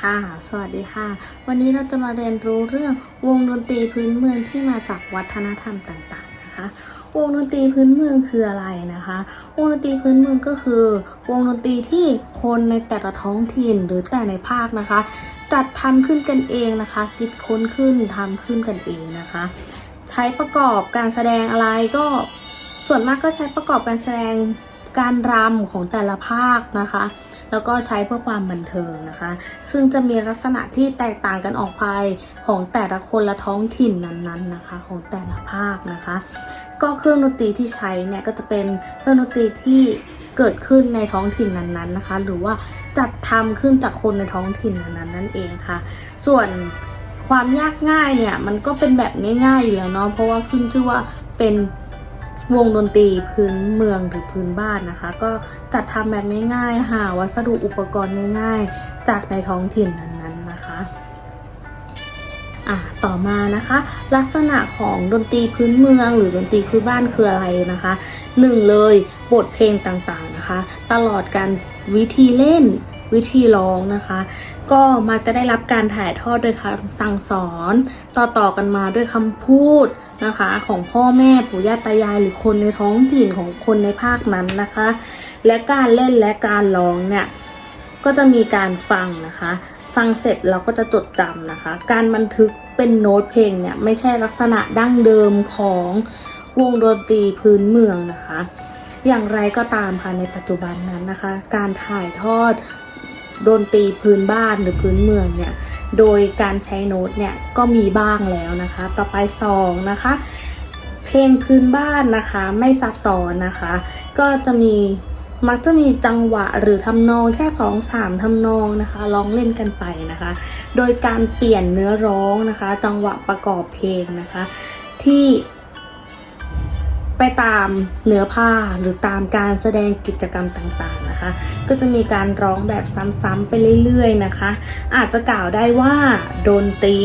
ค่ะ สวัสดีค่ะ วันนี้เราจะมาเรียนรู้เรื่องวงดนตรีพื้นเมืองที่มาจากวัฒนธรรมต่างๆนะคะ วงดนตรีพื้นเมืองคืออะไรนะคะ วงดนตรีพื้นเมืองก็คือ วงดนตรีที่คนในแต่ละท้องถิ่นหรือแต่ในภาคนะคะ จัดทำขึ้นกันเองนะคะ คิดค้นขึ้นทำขึ้นกันเองนะคะ ใช้ประกอบการแสดงอะไรก็ส่วนมากก็ใช้ประกอบการแสดงการรำของแต่ละภาคนะคะ แล้วก็ใช้เพื่อความบันเทิงนะคะ ซึ่งจะมีลักษณะที่แตกต่างกันออกไปของแต่ละคนละท้องถิ่นนั้นๆนะคะ ของแต่ละภาคนะคะ ก็เครื่องดนตรีที่ใช้เนี่ยก็จะเป็นเครื่องดนตรีที่เกิดขึ้นในท้องถิ่นนั้นๆนะคะ หรือว่าจัดทำขึ้นจากคนในท้องถิ่นนั้นๆนั่นเองค่ะ ส่วนความยากง่ายเนี่ยมันก็เป็นแบบง่ายๆอยู่แล้วเนาะเพราะว่าขึ้นชื่อว่าเป็น วงดนตรีพื้นเมืองหรือพื้นบ้านนะคะ ก็จัดทำแบบง่ายๆ หาวัสดุอุปกรณ์ง่ายๆ จากในท้องถิ่นนั้นๆนะคะอะต่อมานะคะ ลักษณะของดนตรีพื้นเมืองหรือดนตรีพื้นบ้านคืออะไรนะคะหนึ่งเลยบทเพลงต่างๆนะคะ ตลอดการวิธีเล่น วิธีร้องนะคะ ก็มักจะได้รับการถ่ายทอดโดยคำสั่งสอน ต่อๆกันมาด้วยคำพูดนะคะ ของพ่อแม่ปู่ย่าตายายหรือคนในท้องถิ่นของคนในภาคนั้นนะคะ และการเล่นและการร้องเนี่ยก็จะมีการฟังนะคะ ฟังเสร็จเราก็จะจดจำนะคะ การบันทึกเป็นโน้ตเพลงเนี่ยไม่ใช่ลักษณะดั้งเดิมของวงดนตรีพื้นเมืองนะคะ อย่างไรก็ตามค่ะในปัจจุบันนั้นนะคะ การถ่ายทอดดนตรีพื้นบ้านหรือพื้นเมืองเนี่ย โดยการใช้โน้ตเนี่ยก็มีบ้างแล้วนะคะ ต่อไปสองนะคะ เพลงพื้นบ้านนะคะไม่ซับซ้อนนะคะ ก็จะมีมักจะมีจังหวะหรือทำนองแค่สองสามทำนองนะคะร้องเล่นกันไปนะคะ โดยการเปลี่ยนเนื้อร้องนะคะ จังหวะประกอบเพลงนะคะ ที่ ไปตามเนื้อผ้าหรือตามการแสดงกิจกรรมต่างๆนะคะ ก็จะมีการร้องแบบซ้ำๆไปเรื่อยๆนะคะ อาจจะกล่าวได้ว่าดนตรี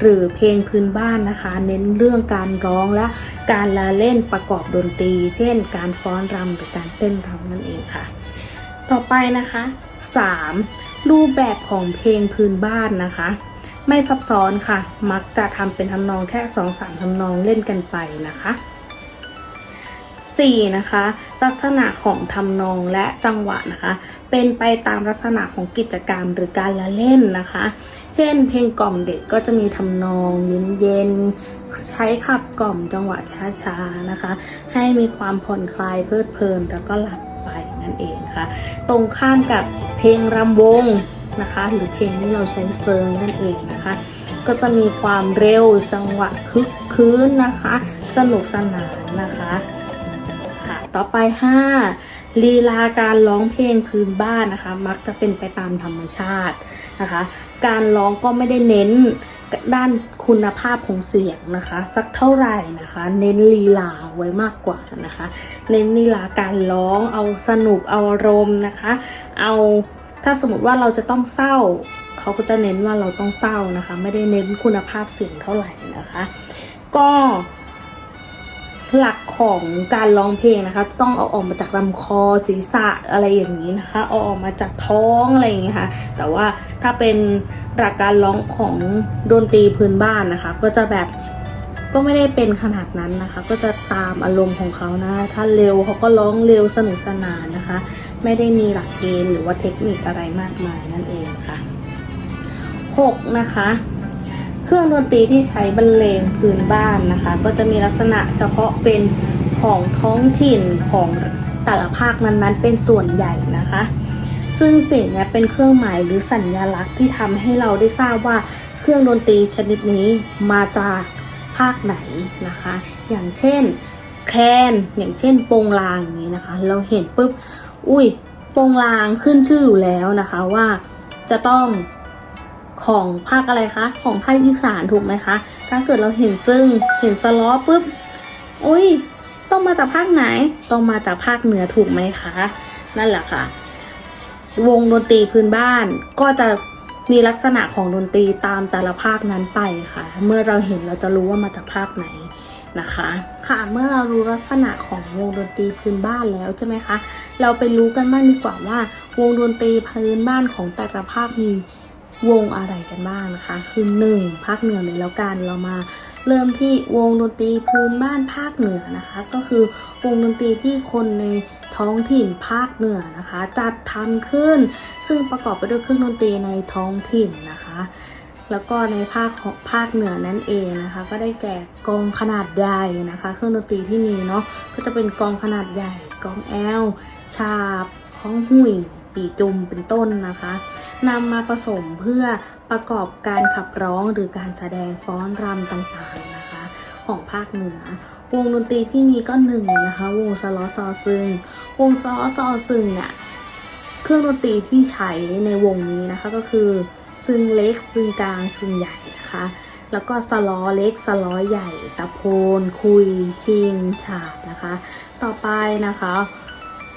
หรือเพลงพื้นบ้านนะคะ เน้นเรื่องการร้องและการละเล่นประกอบดนตรี เช่น การฟ้อนรำหรือการเต้นรำนั่นเองค่ะ ต่อไปนะคะ 3. รูปแบบของเพลงพื้นบ้านนะคะไม่ซับซ้อนค่ะ มักจะทำเป็นทำนองแค่ 2-3ทำนองเล่นกันไปนะคะ 4. นะคะ ลักษณะของทำนองและจังหวะนะคะ เป็นไปตามลักษณะของกิจกรรมหรือการละเล่นนะคะ เช่น เพลงกล่อมเด็กก็จะมีทำนองเย็นๆ ใช้ขับกล่อมจังหวะช้าๆนะคะ ให้มีความผ่อนคลายเพลิดเพลินแล้วก็หลับไปนั่นเองค่ะ ตรงข้ามกับเพลงรำวงนะคะ หรือเพลงที่เราใช้เซิร์งนั่นเองนะคะ ก็จะมีความเร็วจังหวะคึกคืนนะคะ สนุกสนานนะคะค่ะ ต่อไป 5. ลีลาการร้องเพลงพื้นบ้านนะคะ มักจะเป็นไปตามธรรมชาตินะคะ การร้องก็ไม่ได้เน้นด้านคุณภาพของเสียงนะคะ สักเท่าไหร่นะคะ เน้นลีลาไว้มากกว่านะคะ เน้นลีลาการร้องเอาสนุกเอาอารมณ์นะคะ เอาถ้าสมมติว่าเราจะต้องเศร้าเขาก็จะเน้นว่าเราต้องเศร้านะคะ ไม่ได้เน้นคุณภาพเสียงเท่าไหร่นะคะ ก็ หลักของการร้องเพลงนะคะ ต้องเอาออกมาจากลำคอศีรษะอะไรอย่างนี้นะคะเอาออกมาจากท้องอะไรอย่างนี้ค่ะ แต่ว่าถ้าเป็นหลักการร้องของดนตรีพื้นบ้านนะคะ ก็จะแบบก็ไม่ได้เป็นขนาดนั้นนะคะ ก็จะตามอารมณ์ของเขานะ ถ้าเร็วเขาก็ร้องเร็วสนุกสนานนะคะ ไม่ได้มีหลักเกณฑ์หรือว่าเทคนิคอะไรมากมายนั่นเองค่ะ 6. นะคะ เครื่องดนตรีที่ใช้บรรเลงพื้นบ้านนะคะ ก็จะมีลักษณะเฉพาะเป็นของท้องถิ่นของแต่ละภาคนั้นๆ เป็นส่วนใหญ่นะคะ ซึ่งสิ่งนี้เป็นเครื่องหมายหรือสัญลักษณ์ที่ทำให้เราได้ทราบว่าเครื่องดนตรีชนิดนี้มาจากภาคไหนนะคะ อย่างเช่นแคนอย่างเช่นโปงลางอย่างนี้นะคะ เราเห็นปุ๊บอุ้ยโปงลางขึ้นชื่ออยู่แล้วนะคะว่าจะต้อง ของภาคอะไรคะ ของภาคอีสานถูกไหมคะ ถ้าเกิดเราเห็นซึ่งเห็นสล้อปุ๊บอุ้ยต้องมาจากภาคไหน ต้องมาจากภาคเหนือถูกไหมคะ นั่นแหละค่ะ วงดนตรีพื้นบ้านก็จะมีลักษณะของดนตรีตามแต่ละภาคนั้นไปค่ะ เมื่อเราเห็นเราจะรู้ว่ามาจากภาคไหนนะคะ ค่ะ เมื่อเรารู้ลักษณะของวงดนตรีพื้นบ้านแล้วใช่ไหมคะ เราไปรู้กันบ้างดีกว่าว่า วงดนตรีพื้นบ้านของแต่ละภาคมี วงอะไรกันบ้างนะคะ คือหนึ่งภาคเหนือเลยแล้วกันเรามาเริ่มที่วงดนตรีพื้นบ้านภาคเหนือนะคะ ก็คือวงดนตรีที่คนในท้องถิ่นภาคเหนือนะคะ จัดทำขึ้น ซึ่งประกอบไปด้วยเครื่องดนตรีในท้องถิ่นนะคะ แล้วก็ในภาคภาคเหนือนั่นเองนะคะ ก็ได้แก่กองขนาดใหญ่นะคะ เครื่องดนตรีที่มีเนาะก็จะเป็นกองขนาดใหญ่กองแอลชาบข้องหุ่ย ปีจุมเป็นต้นนะคะนำมาผสมเพื่อประกอบการขับร้องหรือการแสดงฟ้อนรำต่างๆนะคะของภาคเหนือ วงดนตรีที่มีก็หนึ่งนะคะ วงสล้อซอซึง วงสล้อซอซึงเนี่ยเครื่องดนตรีที่ใช้ในวงนี้นะคะก็คือซึ่งเล็กซึ่งกลางซึ่งใหญ่นะคะ แล้วก็สล้อเล็กสล้อใหญ่ ตะโพน คุย ชิง ฉาบนะคะ ต่อไปนะคะ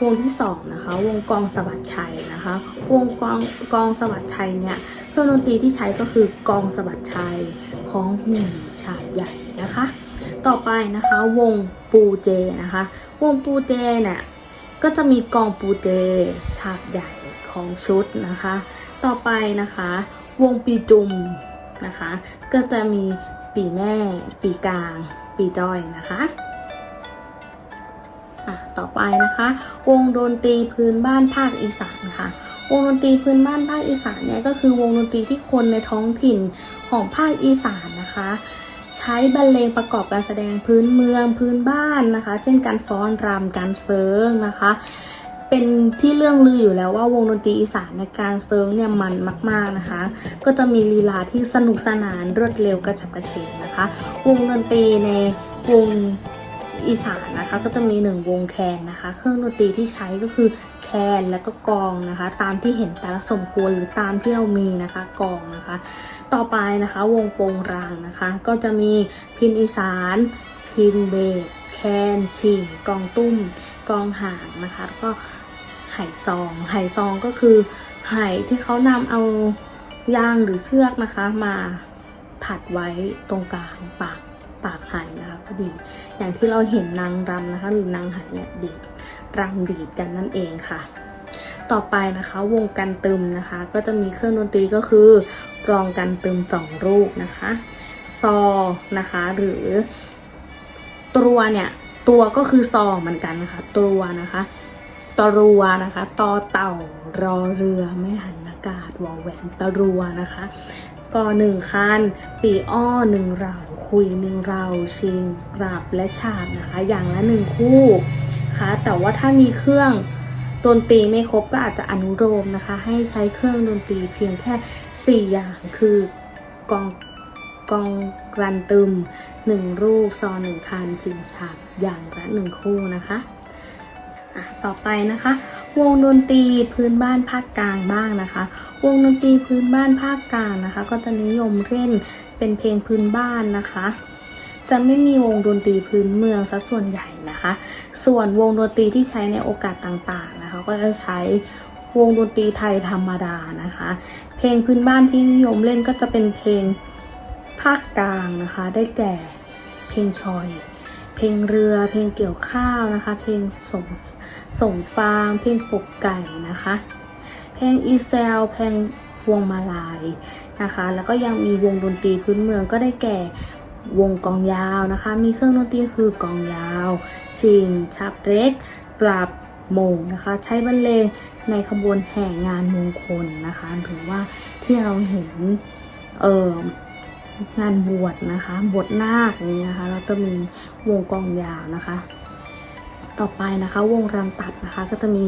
วงที่สองนะคะ วงกองสวัสดชัยนะคะ วงกองกองสวัสดชัยเนี่ยเครื่องดนตรีที่ใช้ก็คือกองสวัสดชัยของหุ่นฉาบใหญ่นะคะ ต่อไปนะคะวงปูเจนะคะ วงปูเจเนี่ยก็จะมีกองปูเจฉากใหญ่ของชุดนะคะ ต่อไปนะคะ วงปีจุมนะคะ ก็จะมีปีแม่ ปีกลาง ปีจ้อยนะคะ อะต่อไปนะคะ วงดนตรีพื้นบ้านภาคอีสานค่ะ วงดนตรีพื้นบ้านภาคอีสานเนี่ยก็คือวงดนตรีที่คนในท้องถิ่นของภาคอีสานนะคะ ใช้บรรเลงประกอบการแสดงพื้นเมืองพื้นบ้านนะคะ เช่นการฟ้อนรำการเซิงนะคะเป็นที่เรื่องลืออยู่แล้วว่าวงดนตรีอีสานในการเซิร์งเนี่ยมันมาก ๆนะคะ ก็จะมีลีลาที่สนุกสนานรวดเร็วกระฉับกระเฉงนะคะ วงดนตรีในวง อีสานนะคะ ก็จะมีหนึ่งวงแคนนะคะ เครื่องดนตรีที่ใช้ก็คือแคนแล้วก็กองนะคะ ตามที่เห็นแต่ละสมควรหรือตามที่เรามีนะคะกองนะคะ ต่อไปนะคะวงโปงรางนะคะ ก็จะมีพินอีสาน พินเบสแคนชิงกองตุ้ม กองหางนะคะแล้วก็ไหซองไหซองก็คือไหที่เขานำเอายางหรือเชือกนะคะ มาถัดไว้ตรงกลางปาก ปากไหนะคะก็ดีอย่างที่เราเห็นนางรำนะคะ หรือนางไหเนี่ยดีดรำดีดกันนั่นเองค่ะ ต่อไปนะคะวงกันตึมนะคะ ก็จะมีเครื่องดนตรีก็คือ กรองกันตึมสองลูกนะคะซอนะคะ หรือตัวเนี่ยตัวก็คือซอเหมือนกันนะคะตัวนะคะตรัวนะคะตอเต่ารอเรือไม่หันอากาศวอแหวนตรัวนะคะก็หนึ่งคัน ปีอ้อหนึ่งเรา คุยหนึ่งเราชิงกราบและฉาบนะคะ อย่างละหนึ่งคู่ค่ะแต่ว่าถ้ามีเครื่องดนตรีไม่ครบก็อาจจะอนุโลมนะคะ ให้ใช้เครื่องดนตรีเพียงแค่ 4 อย่างคือกองกองกรันตึมหนึ่งลูกซอหนึ่งคันจิงฉาบอย่างละหนึ่งคู่นะคะ อะต่อไปนะคะ วงดนตรีพื้นบ้านภาคกลางบ้างนะคะ วงดนตรีพื้นบ้านภาคกลางนะคะ ก็จะนิยมเล่นเป็นเพลงพื้นบ้านนะคะ จะไม่มีวงดนตรีพื้นเมืองซะส่วนใหญ่นะคะ ส่วนวงดนตรีที่ใช้ในโอกาสต่างๆนะคะ ก็จะใช้วงดนตรีไทยธรรมดานะคะ เพลงพื้นบ้านที่นิยมเล่นก็จะเป็นเพลงภาคกลางนะคะ ได้แก่เพลงชอย เพลงเรือ เพลงเกี่ยวข้าวนะคะ เพลงส่งส่งฟาง เพลงปลุกไก่นะคะ เพลงอีเซล เพลงพวงมาลายนะคะ แล้วก็ยังมีวงดนตรีพื้นเมืองก็ได้แก่วงกองยาวนะคะ มีเครื่องดนตรีคือกองยาว ชิง ชับเล็กกลับโมงนะคะ ใช้บรรเลงในขบวนแห่งานมงคลนะคะ หรือว่าที่เราเห็นเอ่อ งานบวชนะคะ บวชนาคนี้นะคะ แล้วก็มีวงกองยาวนะคะ ต่อไปนะคะวงรำตัดนะคะ ก็จะมี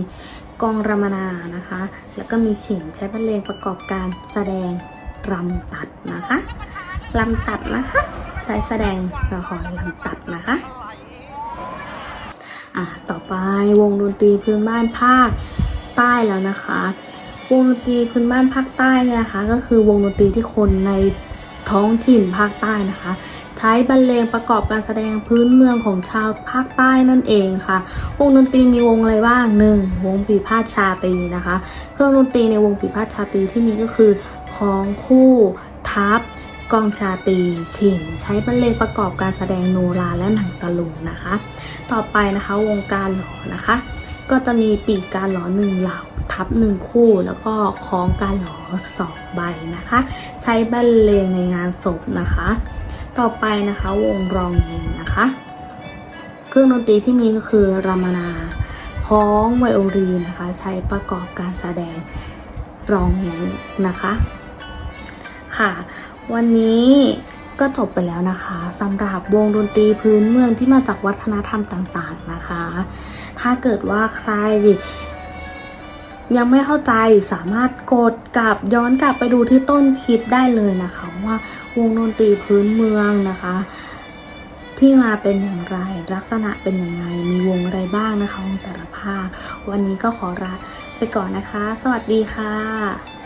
กองรำมนานะคะ แล้วก็มีฉิงใช้บรรเลงประกอบการแสดงรำตัดนะคะรำตัดนะคะ ใช้แสดงละครรำตัดนะคะอะต่อไปวงดนตรีพื้นบ้านภาคใต้แล้วนะคะ วงดนตรีพื้นบ้านภาคใต้เนี่ยนะคะ ก็คือวงดนตรีที่คนใน ท้องถิ่นภาคใต้นะคะ ใช้บรรเลงประกอบการแสดงพื้นเมืองของชาวภาคใต้นั่นเองค่ะ วงดนตรีมีวงอะไรบ้างหนึ่งวงปีพาดชาตรีนะคะ เครื่องดนตรีในวงปีพาดชาตรีที่มีก็คือของคู่ทัพกองชาตี ชิง ใช้บรรเลงประกอบการแสดงโนราและหนังตะลุงนะคะ ต่อไปนะคะวงการหลอนะคะ ก็จะมีปีกการหลอหนึ่งเหล่าทับหนึ่งคู่ แล้วก็คล้องการหลอสองใบนะคะ ใช้บรรเลงในงานศพนะคะ ต่อไปนะคะวงรองเองนะคะ เครื่องดนตรีที่มีก็คือรามนาคล้องไวโอลีนนะคะ ใช้ประกอบการแสดงรองเน้นนะคะ ค่ะ วันนี้ ก็จบไปแล้วนะคะสำหรับวงดนตรีพื้นเมืองที่มาจากวัฒนธรรมต่างๆนะคะ ถ้าเกิดว่าใครยังไม่เข้าใจสามารถกดกลับย้อนกลับไปดูที่ต้นคลิปได้เลยนะคะว่าวงดนตรีพื้นเมืองนะคะ ที่มาเป็นอย่างไรลักษณะเป็นยังไงมีวงอะไรบ้างนะคะของแต่ละภาค วันนี้ก็ขอลาไปก่อนนะคะ สวัสดีค่ะ